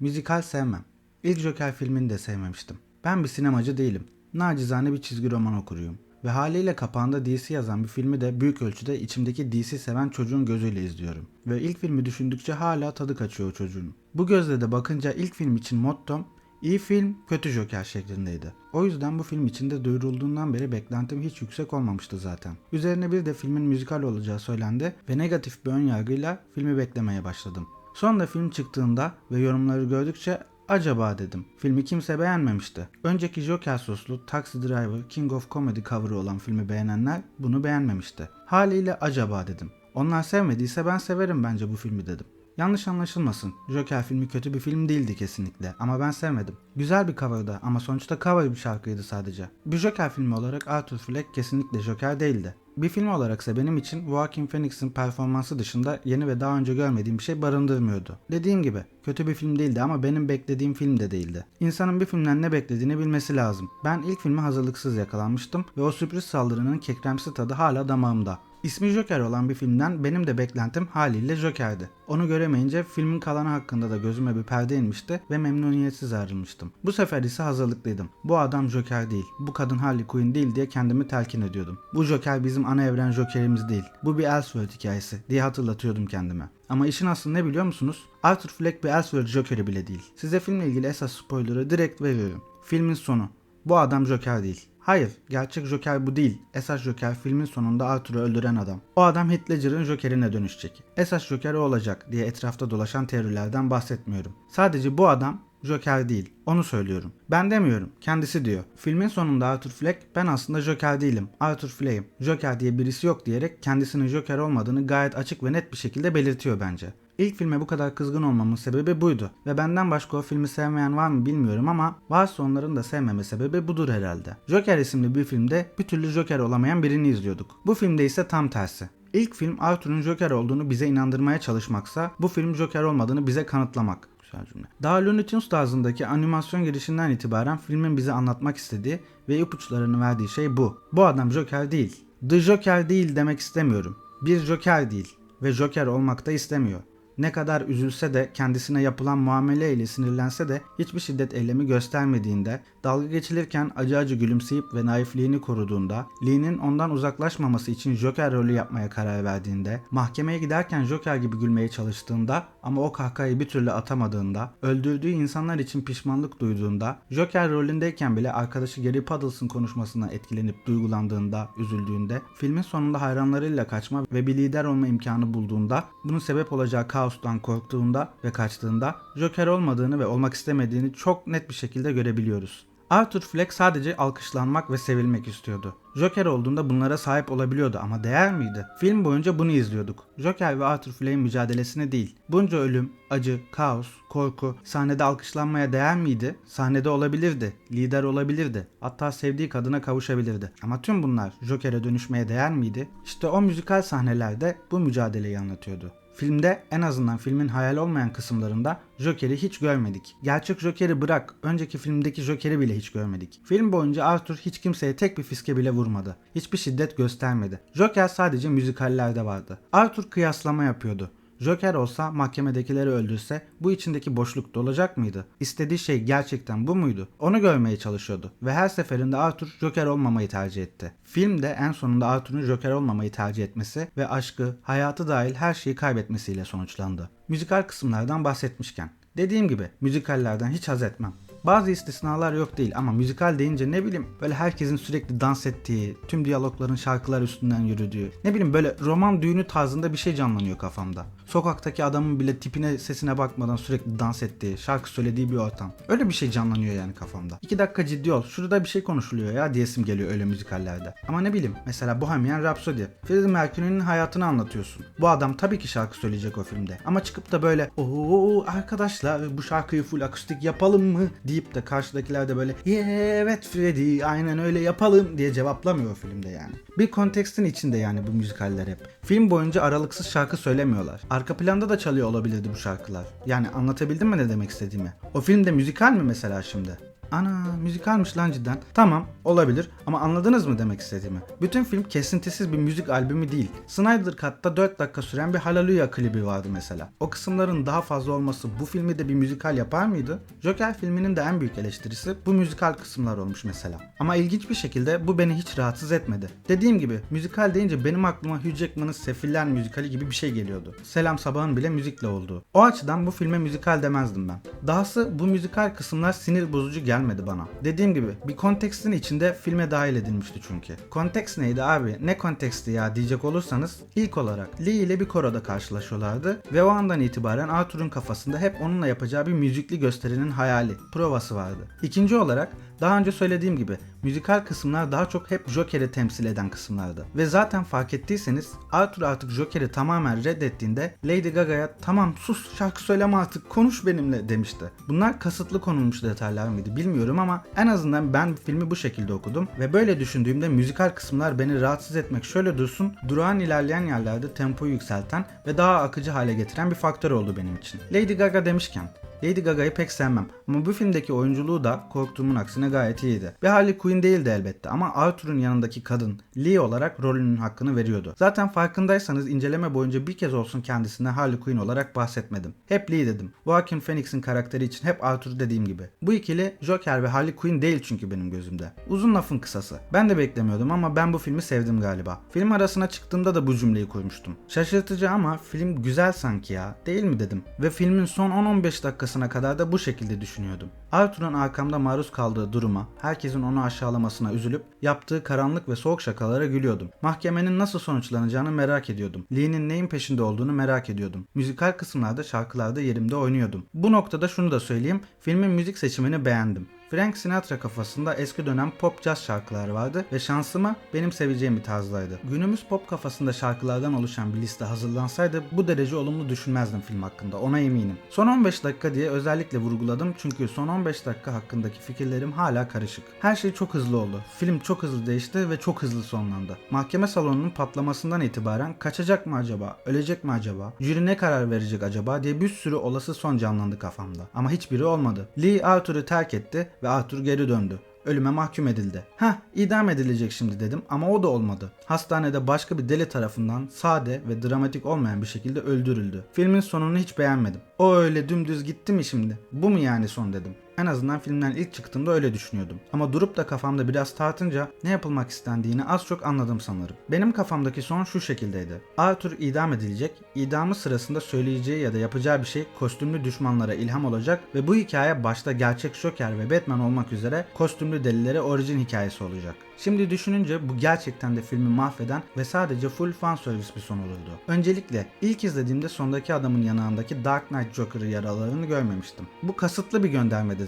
Müzikal sevmem. İlk Joker filmini de sevmemiştim. Ben bir sinemacı değilim. Nacizane bir çizgi roman okuruyum. Ve haliyle kapağında DC yazan bir filmi de büyük ölçüde içimdeki DC seven çocuğun gözüyle izliyorum. Ve ilk filmi düşündükçe hala tadı kaçıyor o çocuğun. Bu gözle de bakınca ilk film için mottom iyi film kötü Joker şeklindeydi. O yüzden bu film içinde duyurulduğundan beri beklentim hiç yüksek olmamıştı zaten. Üzerine bir de filmin müzikal olacağı söylendi ve negatif bir ön yargıyla filmi beklemeye başladım. Sonra film çıktığında ve yorumları gördükçe acaba dedim. Filmi kimse beğenmemişti. Önceki Joker soslu Taxi Driver King of Comedy cover'ı olan filmi beğenenler bunu beğenmemişti. Haliyle acaba dedim. Onlar sevmediyse ben severim bence bu filmi dedim. Yanlış anlaşılmasın. Joker filmi kötü bir film değildi kesinlikle ama ben sevmedim. Güzel bir coverdı ama sonuçta cover bir şarkıydı sadece. Bir Joker filmi olarak Arthur Fleck kesinlikle Joker değildi. Bir film olaraksa benim için Joaquin Phoenix'in performansı dışında yeni ve daha önce görmediğim bir şey barındırmıyordu. Dediğim gibi kötü bir film değildi ama benim beklediğim film de değildi. İnsanın bir filmden ne beklediğini bilmesi lazım. Ben ilk filme hazırlıksız yakalanmıştım ve o sürpriz saldırının kekremsi tadı hala damağımda. İsmi Joker olan bir filmden benim de beklentim haliyle Joker'di. Onu göremeyince filmin kalanı hakkında da gözüme bir perde inmişti ve memnuniyetsiz ayrılmıştım. Bu sefer ise hazırlıklıydım. Bu adam Joker değil, bu kadın Harley Quinn değil diye kendimi telkin ediyordum. Bu Joker bizim ana evren Joker'imiz değil. Bu bir Elseworld hikayesi diye hatırlatıyordum kendime. Ama işin aslı ne biliyor musunuz? Arthur Fleck bir Elseworld Joker'i bile değil. Size filmle ilgili esas spoiler'ı direkt veriyorum. Filmin sonu. Bu adam Joker değil. Hayır, gerçek Joker bu değil. Esas Joker filmin sonunda Arthur'u öldüren adam. O adam Heath Ledger'ın Joker'ine dönüşecek. Esas Joker o olacak diye etrafta dolaşan teorilerden bahsetmiyorum. Sadece bu adam Joker değil. Onu söylüyorum. Ben demiyorum. Kendisi diyor. Filmin sonunda Arthur Fleck ben aslında Joker değilim. Arthur Fleck'im. Joker diye birisi yok diyerek kendisinin Joker olmadığını gayet açık ve net bir şekilde belirtiyor bence. İlk filme bu kadar kızgın olmamın sebebi buydu. Ve benden başka o filmi sevmeyen var mı bilmiyorum ama varsa onların da sevmeme sebebi budur herhalde. Joker isimli bir filmde bir türlü Joker olamayan birini izliyorduk. Bu filmde ise tam tersi. İlk film Arthur'un Joker olduğunu bize inandırmaya çalışmaksa bu film Joker olmadığını bize kanıtlamak. Güzel cümle. Daha Looney Tunes tarzındaki animasyon girişinden itibaren filmin bize anlatmak istediği ve ipuçlarını verdiği şey bu. Bu adam Joker değil. The Joker değil demek istemiyorum. Bir Joker değil ve Joker olmak da istemiyor. Ne kadar üzülse de kendisine yapılan muameleyle sinirlense de hiçbir şiddet eylemi göstermediğinde, dalga geçilirken acı acı gülümseyip ve naifliğini koruduğunda, Lee'nin ondan uzaklaşmaması için Joker rolü yapmaya karar verdiğinde, mahkemeye giderken Joker gibi gülmeye çalıştığında ama o kahkahayı bir türlü atamadığında, öldürdüğü insanlar için pişmanlık duyduğunda, Joker rolündeyken bile arkadaşı Gary Puddles'ın konuşmasına etkilenip duygulandığında, üzüldüğünde, filmin sonunda hayranlarıyla kaçma ve bir lider olma imkanı bulduğunda, bunun sebep olacağı kaostan korktuğunda ve kaçtığında Joker olmadığını ve olmak istemediğini çok net bir şekilde görebiliyoruz. Arthur Fleck sadece alkışlanmak ve sevilmek istiyordu. Joker olduğunda bunlara sahip olabiliyordu ama değer miydi? Film boyunca bunu izliyorduk. Joker ve Arthur Fleck'in mücadelesine değil. Bunca ölüm, acı, kaos, korku sahnede alkışlanmaya değer miydi? Sahnede olabilirdi, lider olabilirdi. Hatta sevdiği kadına kavuşabilirdi. Ama tüm bunlar Joker'e dönüşmeye değer miydi? İşte o müzikal sahnelerde bu mücadeleyi anlatıyordu. Filmde en azından filmin hayal olmayan kısımlarında Joker'i hiç görmedik. Gerçek Joker'i bırak, önceki filmdeki Joker'i bile hiç görmedik. Film boyunca Arthur hiç kimseye tek bir fiske bile vurmadı. Hiçbir şiddet göstermedi. Joker sadece müzikallerde vardı. Arthur kıyaslama yapıyordu. Joker olsa mahkemedekileri öldürse bu içindeki boşluk dolacak mıydı? İstediği şey gerçekten bu muydu? Onu görmeye çalışıyordu ve her seferinde Arthur Joker olmamayı tercih etti. Filmde en sonunda Arthur'un Joker olmamayı tercih etmesi ve aşkı, hayatı dahil her şeyi kaybetmesiyle sonuçlandı. Müzikal kısımlardan bahsetmişken Dediğim gibi müzikallerden hiç haz etmem. Bazı istisnalar yok değil ama müzikal deyince ne bileyim böyle herkesin sürekli dans ettiği, tüm diyalogların şarkılar üstünden yürüdüğü, ne bileyim böyle roman düğünü tarzında bir şey canlanıyor kafamda. Sokaktaki adamın bile tipine sesine bakmadan sürekli dans ettiği, şarkı söylediği bir ortam. Öyle bir şey canlanıyor yani kafamda. İki dakika ciddi ol, şurada bir şey konuşuluyor ya diyesim geliyor öyle müzikallerde. Ama ne bileyim mesela Bohemian Rhapsody. Freddie Mercury'nin hayatını anlatıyorsun. Bu adam tabii ki şarkı söyleyecek o filmde. Ama çıkıp da böyle ooo arkadaşlar bu şarkıyı full akustik yapalım mı deyip de karşıdakiler de böyle evet Freddie aynen öyle yapalım diye cevaplamıyor filmde yani. Bir kontekstin içinde yani bu müzikaller hep. Film boyunca aralıksız şarkı söylemiyorlar. Arka planda da çalıyor olabilirdi bu şarkılar. Yani anlatabildim mi ne demek istediğimi? O filmde müzikal mi mesela şimdi? Ana müzikalmiş lan cidden. Tamam olabilir ama anladınız mı demek istediğimi? Bütün film kesintisiz bir müzik albümü değil. Snyder Cut'ta 4 dakika süren bir Hallelujah klibi vardı mesela. O kısımların daha fazla olması bu filmi de bir müzikal yapar mıydı? Joker filminin de en büyük eleştirisi bu müzikal kısımlar olmuş mesela. Ama ilginç bir şekilde bu beni hiç rahatsız etmedi. Dediğim gibi müzikal deyince benim aklıma Hugh Jackman'ın Sefiller müzikali gibi bir şey geliyordu. Selam Sabah'ın bile müzikle olduğu. O açıdan bu filme müzikal demezdim ben. Dahası bu müzikal kısımlar sinir bozucu gelmedi bana. Dediğim gibi bir kontekstin içinde filme dahil edilmişti çünkü. Konteks neydi abi? Ne konteksti ya diyecek olursanız ilk olarak Lee ile bir koroda karşılaşıyorlardı ve o andan itibaren Arthur'un kafasında hep onunla yapacağı bir müzikli gösterinin hayali, provası vardı. İkinci olarak daha önce söylediğim gibi müzikal kısımlar daha çok hep Joker'i temsil eden kısımlardı. Ve zaten fark ettiyseniz Arthur artık Joker'i tamamen reddettiğinde Lady Gaga'ya tamam sus şarkı söyleme artık konuş benimle demişti. Bunlar kasıtlı konulmuş detaylar mıydı bilmiyorum ama en azından ben filmi bu şekilde okudum ve böyle düşündüğümde müzikal kısımlar beni rahatsız etmek şöyle dursun durağan ilerleyen yerlerde tempoyu yükselten ve daha akıcı hale getiren bir faktör oldu benim için. Lady Gaga demişken Lady Gaga'yı pek sevmem ama bu filmdeki oyunculuğu da korktuğumun aksine gayet iyiydi. Bir Harley Quinn değildi elbette ama Arthur'un yanındaki kadın Lee olarak rolünün hakkını veriyordu. Zaten farkındaysanız inceleme boyunca bir kez olsun kendisine Harley Quinn olarak bahsetmedim. Hep Lee dedim. Joaquin Phoenix'in karakteri için hep Arthur dediğim gibi. Bu ikili Joker ve Harley Quinn değil çünkü benim gözümde. Uzun lafın kısası. Ben de beklemiyordum ama ben bu filmi sevdim galiba. Film arasına çıktığımda da bu cümleyi kurmuştum. Şaşırtıcı ama film güzel sanki ya. Değil mi dedim. Ve filmin son 10-15 dakikası dakikasına kadar da bu şekilde düşünüyordum. Arthur'un arkamda maruz kaldığı duruma, herkesin onu aşağılamasına üzülüp yaptığı karanlık ve soğuk şakalara gülüyordum. Mahkemenin nasıl sonuçlanacağını merak ediyordum. Lee'nin neyin peşinde olduğunu merak ediyordum. Müzikal kısımlarda şarkılarda yerimde oynuyordum. Bu noktada şunu da söyleyeyim, filmin müzik seçimini beğendim. Frank Sinatra kafasında eski dönem pop jazz şarkılar vardı ve şansıma benim seveceğim bir tarzdaydı. Günümüz pop kafasında şarkılardan oluşan bir liste hazırlansaydı bu derece olumlu düşünmezdim film hakkında ona eminim. Son 15 dakika diye özellikle vurguladım çünkü son 15 dakika hakkındaki fikirlerim hala karışık. Her şey çok hızlı oldu. Film çok hızlı değişti ve çok hızlı sonlandı. Mahkeme salonunun patlamasından itibaren kaçacak mı acaba, ölecek mi acaba, jüri ne karar verecek acaba diye bir sürü olası son canlandı kafamda. Ama hiçbiri olmadı. Lee Arthur'u terk etti ve Arthur geri döndü. Ölüme mahkum edildi. Ha, idam edilecek şimdi dedim ama o da olmadı. Hastanede başka bir deli tarafından sade ve dramatik olmayan bir şekilde öldürüldü. Filmin sonunu hiç beğenmedim. O öyle dümdüz gitti mi şimdi? Bu mu yani son dedim. En azından filmden ilk çıktığımda öyle düşünüyordum. Ama durup da kafamda biraz tartınca ne yapılmak istendiğini az çok anladım sanırım. Benim kafamdaki son şu şekildeydi. Arthur idam edilecek, idamı sırasında söyleyeceği ya da yapacağı bir şey kostümlü düşmanlara ilham olacak ve bu hikaye başta gerçek Joker ve Batman olmak üzere kostümlü delilere orijin hikayesi olacak. Şimdi düşününce bu gerçekten de filmi mahveden ve sadece full fan service bir son olurdu. Öncelikle ilk izlediğimde sondaki adamın yanağındaki Dark Knight Joker'ı yaralarını görmemiştim. Bu kasıtlı bir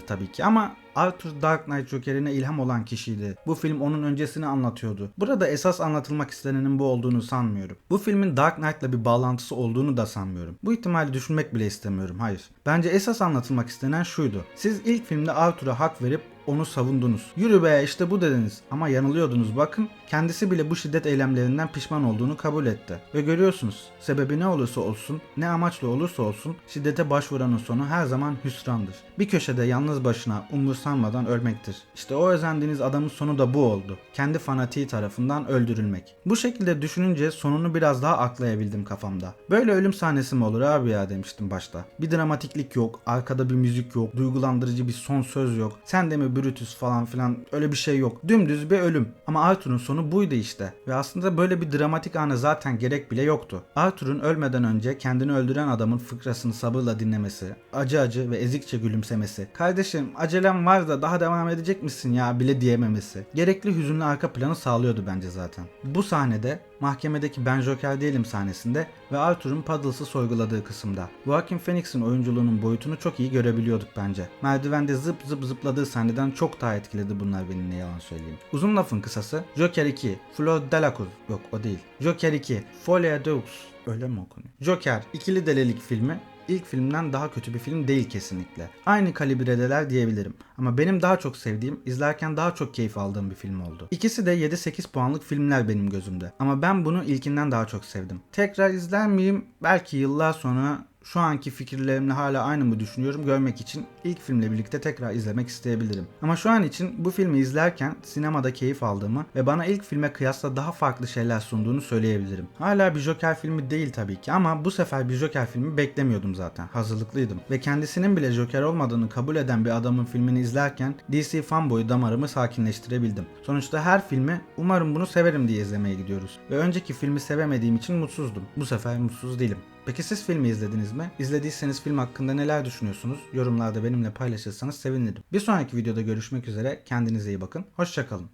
göndermedir tabii ki ama Arthur Dark Knight Joker'ine ilham olan kişiydi. Bu film onun öncesini anlatıyordu. Burada esas anlatılmak istenenin bu olduğunu sanmıyorum. Bu filmin Dark Knight'la bir bağlantısı olduğunu da sanmıyorum. Bu ihtimali düşünmek bile istemiyorum. Hayır. Bence esas anlatılmak istenen şuydu. Siz ilk filmde Arthur'a hak verip onu savundunuz. Yürü be işte bu dediniz ama yanılıyordunuz bakın. Kendisi bile bu şiddet eylemlerinden pişman olduğunu kabul etti. Ve görüyorsunuz sebebi ne olursa olsun, ne amaçla olursa olsun şiddete başvuranın sonu her zaman hüsrandır. Bir köşede yalnız başına umursanmadan ölmektir. İşte o özendiğiniz adamın sonu da bu oldu. Kendi fanatiği tarafından öldürülmek. Bu şekilde düşününce sonunu biraz daha aklayabildim kafamda. Böyle ölüm sahnesi mi olur abi ya demiştim başta. Bir dramatiklik yok, arkada bir müzik yok, duygulandırıcı bir son söz yok. Sen de mi Brutus falan filan öyle bir şey yok. Dümdüz bir ölüm. Ama Arthur'un sonu buydu işte. Ve aslında böyle bir dramatik anı zaten gerek bile yoktu. Arthur'un ölmeden önce kendini öldüren adamın fıkrasını sabırla dinlemesi, acı acı ve ezikçe gülümsemesi, kardeşim acelem var da daha devam edecek misin ya bile diyememesi, gerekli hüzünlü arka planı sağlıyordu bence zaten. Bu sahnede mahkemedeki Ben Joker değilim sahnesinde ve Arthur'un Puddles'ı sorguladığı kısımda. Joaquin Phoenix'in oyunculuğunun boyutunu çok iyi görebiliyorduk bence. Merdivende zıp zıp zıpladığı sahneden çok daha etkiledi bunlar beni ne yalan söyleyeyim. Uzun lafın kısası Joker 2, Flor Delacour yok o değil. Joker 2, Folie Deux öyle mi okunuyor? Joker ikili delilik filmi ilk filmden daha kötü bir film değil kesinlikle. Aynı kalibredeler diyebilirim. Ama benim daha çok sevdiğim, izlerken daha çok keyif aldığım bir film oldu. İkisi de 7-8 puanlık filmler benim gözümde. Ama ben bunu ilkinden daha çok sevdim. Tekrar izler miyim? Belki yıllar sonra şu anki fikirlerimle hala aynı mı düşünüyorum görmek için ilk filmle birlikte tekrar izlemek isteyebilirim. Ama şu an için bu filmi izlerken sinemada keyif aldığımı ve bana ilk filme kıyasla daha farklı şeyler sunduğunu söyleyebilirim. Hala bir Joker filmi değil tabii ki ama bu sefer bir Joker filmi beklemiyordum zaten. Hazırlıklıydım. Ve kendisinin bile Joker olmadığını kabul eden bir adamın filmini izlerken DC fanboyu damarımı sakinleştirebildim. Sonuçta her filmi umarım bunu severim diye izlemeye gidiyoruz. Ve önceki filmi sevemediğim için mutsuzdum. Bu sefer mutsuz değilim. Peki siz filmi izlediniz mi? İzlediyseniz film hakkında neler düşünüyorsunuz? Yorumlarda benimle paylaşırsanız sevinirim. Bir sonraki videoda görüşmek üzere. Kendinize iyi bakın. Hoşçakalın.